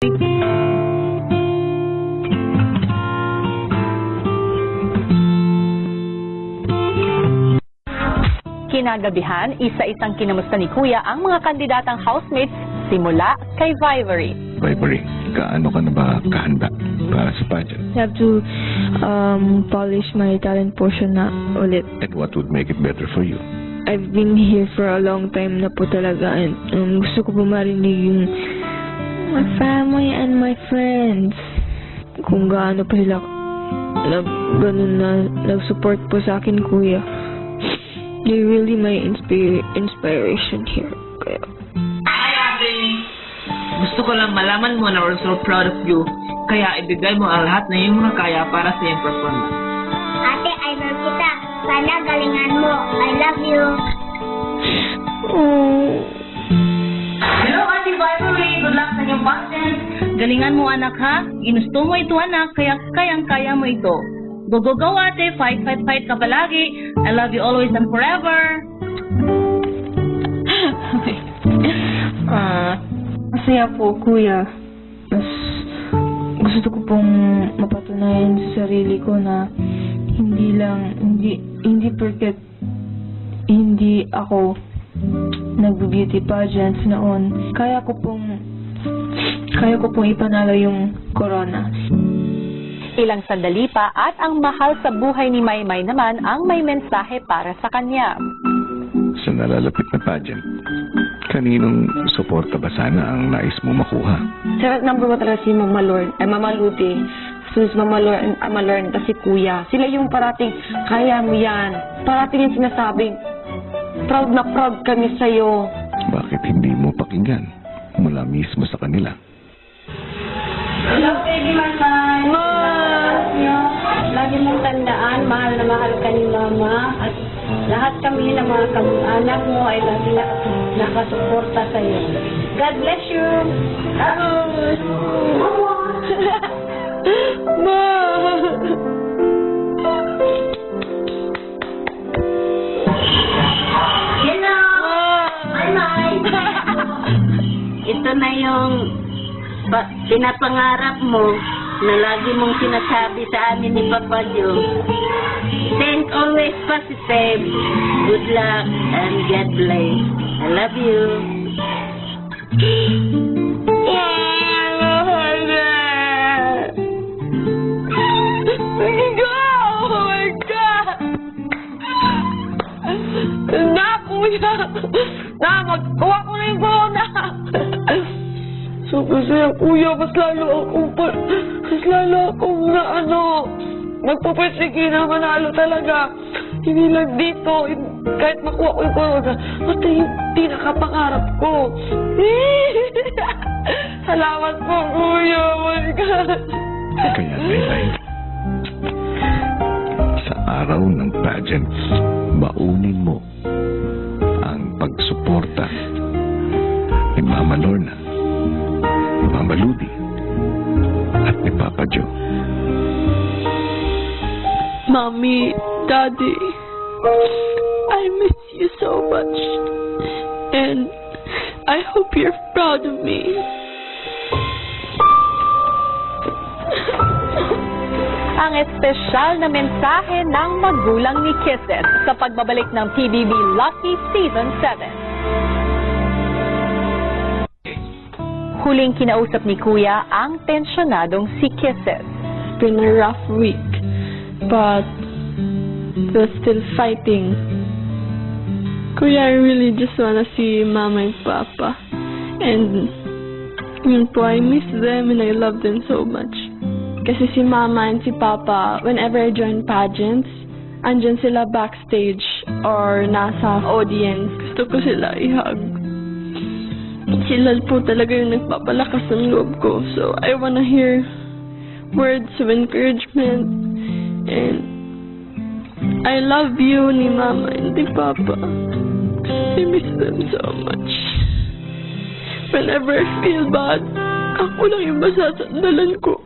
Kinagabihan, isa-isang kinamusta ni Kuya ang mga kandidatang housemates simula kay Vivery. Vibery, kaano ka na ba kahanda para sa pageant? I have to um, polish my talent portion na ulit. And what would make it better for you? I've been here for a long time na po talaga and um, gusto ko po marinig yung my family and my friends. Kung gaano pa sila nag, ganun na nag-support po sa akin, kuya. They're really my inspir inspiration here. Kaya, Hi, Ate. Gusto ko lang malaman mo na we're so proud of you. Kaya ibigay mo ang lahat na iyong mga kaya para sa iyong performance. Ate, idol kita. Sana galingan mo. I love you. Galingan mo, anak, ha? Ginusto mo ito, anak, kaya kayang-kaya mo ito. Go, go, go, ate. Fight, fight, fight ka palagi. I love you always and forever. Ah, masaya po, kuya. Mas gusto ko pong mapatunayan sa sarili ko na hindi lang, hindi, hindi porket hindi ako nag-beauty pageants noon. Kaya ko pong, kaya ko pong ipanalo yung corona. Ilang sandali pa at ang mahal sa buhay ni Maymay naman ang may mensahe para sa kanya. Sa nalalapit na pageant, kaninong suporta ba sana ang nais mo makuha? Sir, number one talaga si Mama Lord, ay Mama Ludi. Sus, Mama Lord, and Mama Lord, kasi Kuya. Sila yung parating, kaya mo yan. Parating yung sinasabing, proud na proud kami sa'yo. Bakit hindi mo pakinggan mula mismo sa kanila? Hello, baby Marman. Ma! Lagi mong tandaan, mahal na mahal ka ni Mama. At lahat kami ng mga kamag-anak mo ay lagi na nakasuporta sa iyo. God bless you. Ma! Yung pa- pinapangarap mo na lagi mong sinasabi sa amin ni Papa Joe. Think always positive. Good luck and God bless. I love you. Oh! Na, kuya! Na, magkuha ko na yung corona! Saya, kuya. Mas lalo akong pa... Mas lalo akong na ano... Magpapasige na manalo talaga. Hindi lang dito. Kahit makuha ko yung corona. Basta yung pinakapangarap ko. Salamat po, kuya. Oh my God. Kaya, Laylay, sa araw ng pageant, baunin mo ang pagsuporta ni Mama Lorna, Mommy, Daddy, I miss you so much. And I hope you're proud of me. Ang espesyal na mensahe ng magulang ni Kisses sa pagbabalik ng PBB Lucky Season 7. Huling kinausap ni Kuya ang pensyonadong si Kisses. It's been a rough week, but we're still fighting. Kuya, I really just wanna see Mama and Papa. And yun po, I miss them and I love them so much. Kasi si Mama and si Papa, whenever I join pageants, andyan sila backstage or nasa audience. Gusto ko sila i-hug. Sila po talaga yung nagpapalakas ng loob ko. So, I wanna hear words of encouragement and I love you ni Mama and ni Papa. I miss them so much. Whenever I feel bad, ako lang yung masasandalan ko.